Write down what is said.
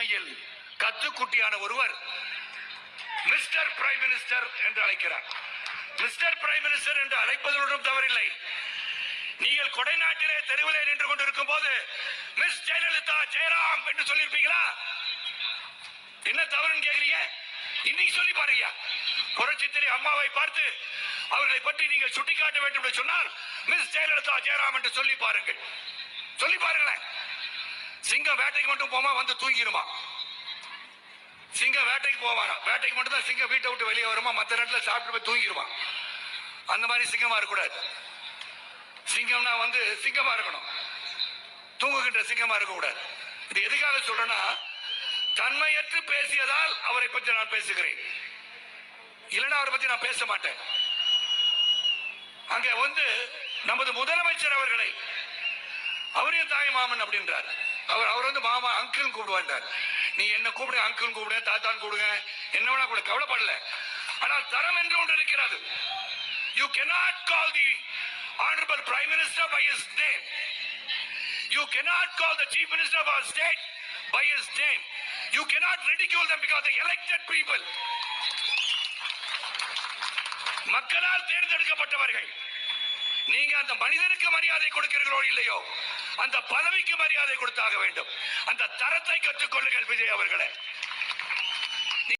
தலைமையில் கத்துக்குட்டியான ஒருவர் mister prime minister என்று அழைக்கிறார். மிஸ்டர் பிரைம் மினிஸ்டர் என்று அழைப்பதில் தவறில்லை. நீங்கள் கொடைநாட்டிலே தெருவிலே நின்று கொண்டிருக்கும் போது மிஸ் ஜெயலலிதா ஜெயராம் என்று சொல்லியிருப்பீங்களா? என்ன தவறுன்னு கேக்குறீங்க? இன்னைக்கு சொல்லி பாருங்க புரட்சித்திரை அம்மாவை பார்த்து அவர்களை பற்றி நீங்கள் சுட்டிக்காட்ட வேண்டும் என்று சொன்னால் மிஸ் ஜெயலலிதா ஜெயராம் என்று சொல்லி பாருங்கள். சொல்லி பாருங்களேன். சிங்கம் வேட்டைக்கு மட்டும் போமா வந்து தூங்கிடுமா? சிங்கம் வேட்டைக்கு போவானா வேட்டைக்கு மட்டும் தான் சிங்கம் வீட்டை விட்டு வெளியே வருமா? மற்ற நேரத்தில் சாப்பிட்டு போய் தூங்கிடுவான் அந்த மாதிரி சிங்கமா இருக்கக்கூடாது. சிங்கம்னா வந்து சிங்கமா இருக்கணும். தூங்குகின்ற சிங்கமா இருக்கக்கூடாது. இது எதுக்காக சொல்றேன்னா தன்மையற்று பேசியதால் அவரை பற்றி நான் பேசுகிறேன். இல்லைன்னா அவரை பற்றி நான் பேச மாட்டேன். அங்க வந்து நமது முதலமைச்சர் அவர்களை அவரையும் தாய் மாமன் அப்படின்றார். அவர் அவர் வந்து மாமா அங்கிள் கூப்பிடுவாண்டார் நீ என்ன கூப்பிடுங்க அங்கிள் கூப்பிடுங்க தாத்தான் கூப்பிடுங்க என்ன வேணா கூட கவலைப்படல ஆனால் தரம் என்று ஒன்று இருக்கிறது you cannot call the honourable prime minister by his name you cannot call the chief minister of our state by his name you cannot ridicule them because elected people மக்களால் தேர்ந்தெடுக்கப்பட்டவர்கள் நீங்க அந்த மனிதனுக்கு மரியாதை கொடுக்கிறீர்களோ இல்லையோ அந்த பதவிக்கு மரியாதை கொடுத்தாக வேண்டும். அந்த தரத்தை கற்றுக்கொள்ளுங்கள் விஜய் அவர்களே.